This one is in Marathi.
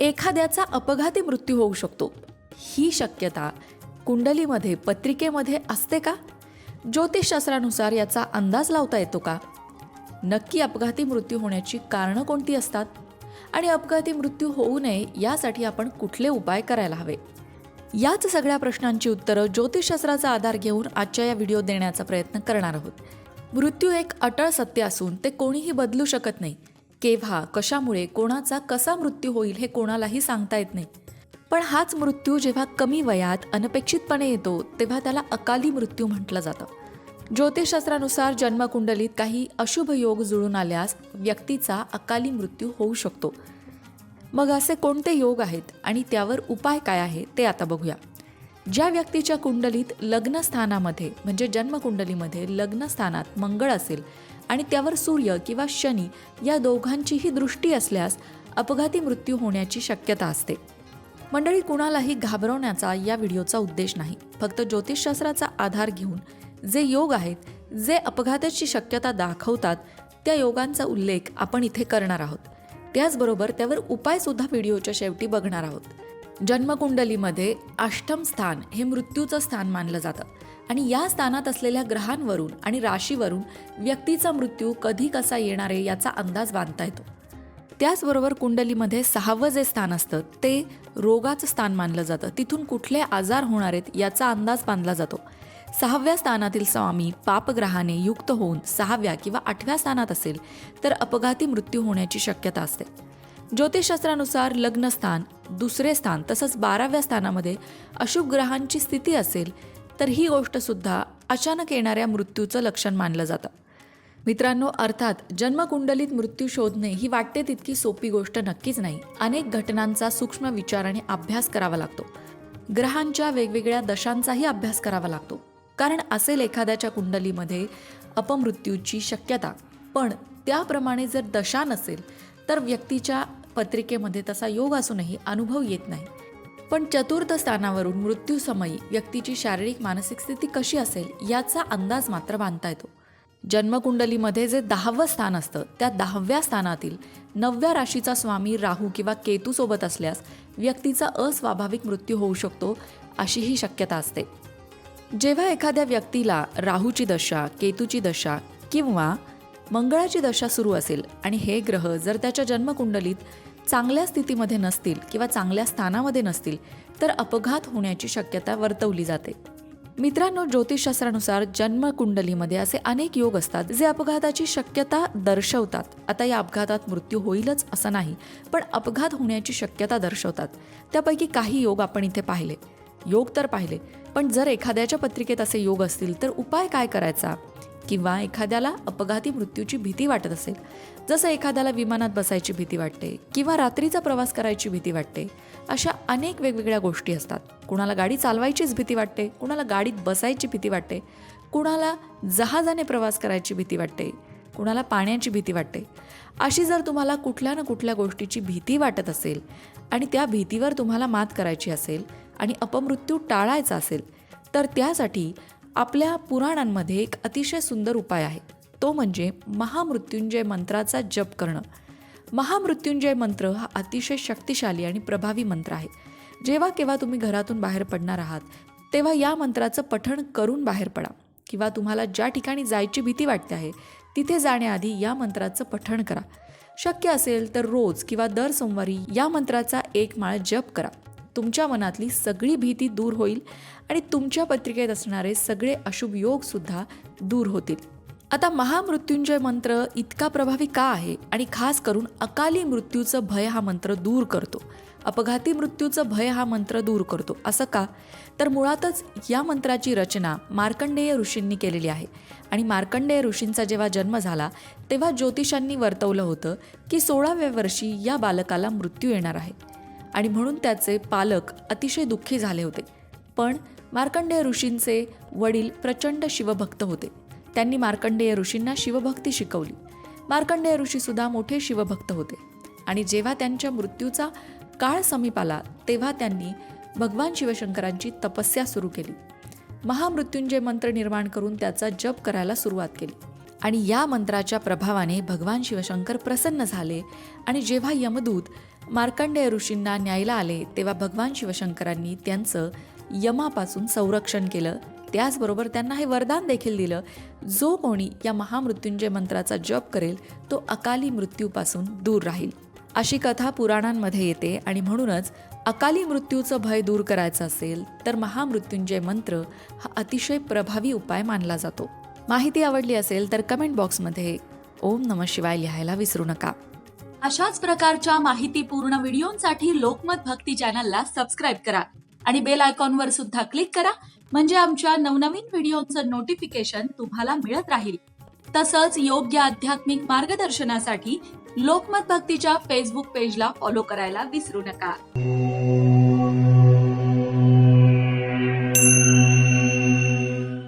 एखाद्याचा अपघाती मृत्यू होऊ शकतो. ही शक्यता कुंडलीमध्ये पत्रिकेमध्ये असते का? ज्योतिषशास्त्रानुसार याचा अंदाज लावता येतो का? नक्की अपघाती मृत्यू होण्याची कारणं कोणती असतात? आणि अपघाती मृत्यू होऊ नये यासाठी आपण कुठले उपाय करायला हवे? याच सगळ्या प्रश्नांची उत्तरं ज्योतिषशास्त्राचा आधार घेऊन आजच्या या व्हिडिओ देण्याचा प्रयत्न करणार आहोत. मृत्यू एक अटळ सत्य असून ते कोणीही बदलू शकत नाही. केव्हा कशामुळे कोणाचा कसा मृत्यू होईल हे कोणालाही सांगता येत नाही. पण हाच मृत्यू जेव्हा कमी वयात अनपेक्षितपणे येतो तेव्हा त्याला अकाली मृत्यू म्हटलं जातं. ज्योतिषशास्त्रानुसार जन्मकुंडलीत काही अशुभ योग जुळून आल्यास व्यक्तीचा अकाली मृत्यू होऊ शकतो. मग असे कोणते योग आहेत आणि त्यावर उपाय काय आहे ते आता बघूया. ज्या व्यक्तीच्या कुंडलीत लग्नस्थानामध्ये म्हणजे जन्मकुंडलीमध्ये लग्नस्थानात मंगळ असेल आणि त्यावर सूर्य किंवा शनी या दोघांचीही दृष्टी असल्यास अपघाती मृत्यू होण्याची शक्यता असते. मंडळी कुणालाही घाबरवण्याचा या व्हिडिओचा उद्देश नाही. फक्त ज्योतिषशास्त्राचा आधार घेऊन जे योग आहेत जे अपघाताची शक्यता दाखवतात त्या योगांचा उल्लेख आपण इथे करणार आहोत. त्याचबरोबर त्यावर उपायसुद्धा व्हिडिओच्या शेवटी बघणार आहोत. जन्मकुंडलीमध्ये अष्टम स्थान हे मृत्यूचं स्थान मानलं जातं. आणि या स्थानात असलेल्या ग्रहांवरून आणि राशीवरून व्यक्तीचा मृत्यू कधी कसा येणार आहे याचा अंदाज बांधता येतो. त्याचबरोबर कुंडलीमध्ये सहावं जे स्थान असतं ते रोगाचं स्थान मानलं जातं. तिथून कुठले आजार होणार आहेत याचा अंदाज बांधला जातो. सहाव्या स्थानातील स्वामी पापग्रहाने युक्त होऊन सहाव्या किंवा आठव्या स्थानात असेल तर अपघाती मृत्यू होण्याची शक्यता असते. ज्योतिषशास्त्रानुसार लग्नस्थान दुसरे स्थान तसंच बाराव्या स्थानामध्ये अशुभ ग्रहांची स्थिती असेल तर ही गोष्टसुद्धा अचानक येणाऱ्या मृत्यूचं लक्षण मानलं जातं. मित्रांनो अर्थात जन्मकुंडलीत मृत्यू शोधणे ही वाटते तितकी सोपी गोष्ट नक्कीच नाही. अनेक घटनांचा सूक्ष्म विचार आणि अभ्यास करावा लागतो. ग्रहांच्या वेगवेगळ्या दशांचाही अभ्यास करावा लागतो. कारण असेल एखाद्याच्या कुंडलीमध्ये अपमृत्यूची शक्यता. पण त्याप्रमाणे जर दशा नसेल तर व्यक्तीच्या पत्रिकेमध्ये तसा योग असूनही अनुभव येत नाही. पण चतुर्थ स्थानावरून मृत्यूसमयी व्यक्तीची शारीरिक मानसिक स्थिती कशी असेल याचा अंदाज मात्र बांधता येतो. जन्मकुंडलीमध्ये जे दहावं स्थान असतं त्या दहाव्या स्थानातील नवव्या राशीचा स्वामी राहू किंवा केतूसोबत असल्यास व्यक्तीचा अस्वाभाविक मृत्यू होऊ शकतो अशी ही शक्यता असते. जेव्हा एखाद्या व्यक्तीला राहूची दशा केतूची दशा किंवा मंगळाची दशा सुरू असेल आणि हे ग्रह जर त्याच्या जन्मकुंडलीत चांगल्या स्थितीमध्ये नसतील किंवा चांगल्या स्थानामध्ये नसतील तर अपघात होण्याची शक्यता वर्तवली जाते. मित्रांनो ज्योतिषशास्त्रानुसार जन्मकुंडलीमध्ये असे अनेक योग असतात जे अपघाताची शक्यता दर्शवतात. आता या अपघातात मृत्यू होईलच असं नाही पण अपघात होण्याची शक्यता दर्शवतात. त्यापैकी काही योग आपण इथे पाहिले. योग तर पाहिले पण जर एखाद्याच्या पत्रिकेत असे योग असतील तर उपाय काय करायचा? किंवा एखाद्याला अपघाती मृत्यूची भीती वाटत असेल जसं एखाद्याला विमानात बसायची भीती वाटते किंवा रात्रीचा प्रवास करायची भीती वाटते अशा अनेक वेगवेगळ्या गोष्टी असतात. कुणाला गाडी चालवायचीच भीती वाटते कुणाला गाडीत बसायची भीती वाटते कुणाला जहाजाने प्रवास करायची भीती वाटते कुणाला पाण्याची भीती वाटते. अशी जर तुम्हाला कुठल्या ना कुठल्या गोष्टीची भीती वाटत असेल आणि त्या भीतीवर तुम्हाला मात करायची असेल आणि अपमृत्यू टाळायचा असेल तर त्यासाठी आपल्या पुराणांमध्ये एक अतिशय सुंदर उपाय आहे. तो म्हणजे महामृत्युंजय मंत्राचा जप करणं. महामृत्युंजय मंत्र हा अतिशय शक्तिशाली आणि प्रभावी मंत्र आहे. जेव्हा केव्हा तुम्ही घरातून बाहेर पडणार आहात तेव्हा या मंत्राचं पठण करून बाहेर पडा. किंवा तुम्हाला ज्या ठिकाणी जायची भीती वाटते आहे तिथे जाण्याआधी या मंत्राचं पठण करा. शक्य असेल तर रोज किंवा दर सोमवारी या मंत्राचा एक माळ जप करा. तुमच्या मनातली सगळी भीती दूर होईल आणि तुमच्या पत्रिकेत असणारे सगळे अशुभ योगसुद्धा दूर होतील. आता महामृत्युंजय मंत्र इतका प्रभावी का आहे? आणि खास करून अकाली मृत्यूचं भय हा मंत्र दूर करतो. अपघाती मृत्यूचं भय हा मंत्र दूर करतो. असं का? तर मुळातच या मंत्राची रचना मार्कंडेय ऋषींनी केलेली आहे. आणि मार्कंडेय ऋषींचा जेव्हा जन्म झाला तेव्हा ज्योतिषांनी वर्तवलं होतं की सोळाव्या वर्षी या बालकाला मृत्यू येणार आहे. आणि म्हणून त्याचे पालक अतिशय दुःखी झाले होते. पण मार्कंडेय ऋषींचे वडील प्रचंड शिवभक्त होते. त्यांनी मार्कंडेय ऋषींना शिवभक्ती शिकवली. मार्कंडेय ऋषीसुद्धा मोठे शिवभक्त होते. आणि जेव्हा त्यांच्या मृत्यूचा काळ समीप आला तेव्हा त्यांनी भगवान शिवशंकरांची तपस्या सुरू केली. महामृत्युंजय मंत्र निर्माण करून त्याचा जप करायला सुरुवात केली. आणि या मंत्राच्या प्रभावाने भगवान शिवशंकर प्रसन्न झाले. आणि जेव्हा यमदूत मार्कंडेय ऋषींना न्यायला आले तेव्हा भगवान शिवशंकरांनी त्यांचं यमापासून संरक्षण केलं. त्याचबरोबर त्यांना हे वरदान देखील दिलं जो कोणी या महामृत्युंजय मंत्राचा जप करेल तो अकाली मृत्यूपासून दूर राहील. अशी कथा पुराणांमध्ये येते आणि म्हणूनच अकाली मृत्यूचं भय दूर करायचं असेल तर महामृत्युंजय मंत्र हा अतिशय प्रभावी उपाय मानला जातो. माहिती आवडली असेल तर कमेंट बॉक्समध्ये ओम नम शिवाय लिहायला विसरू नका. अशाच प्रकारच्या माहितीपूर्ण व्हिडिओंसाठी लोकमत भक्ती चॅनलला सबस्क्राईब करा आणि बेल आयकॉनवर सुद्धा क्लिक करा म्हणजे आमच्या नवनवीन व्हिडिओचं नोटिफिकेशन तुम्हाला मिळत राहील. तसंच योग्य आध्यात्मिक मार्गदर्शनासाठी लोकमत भक्तीच्या फेसबुक पेजला फॉलो करायला विसरू नका.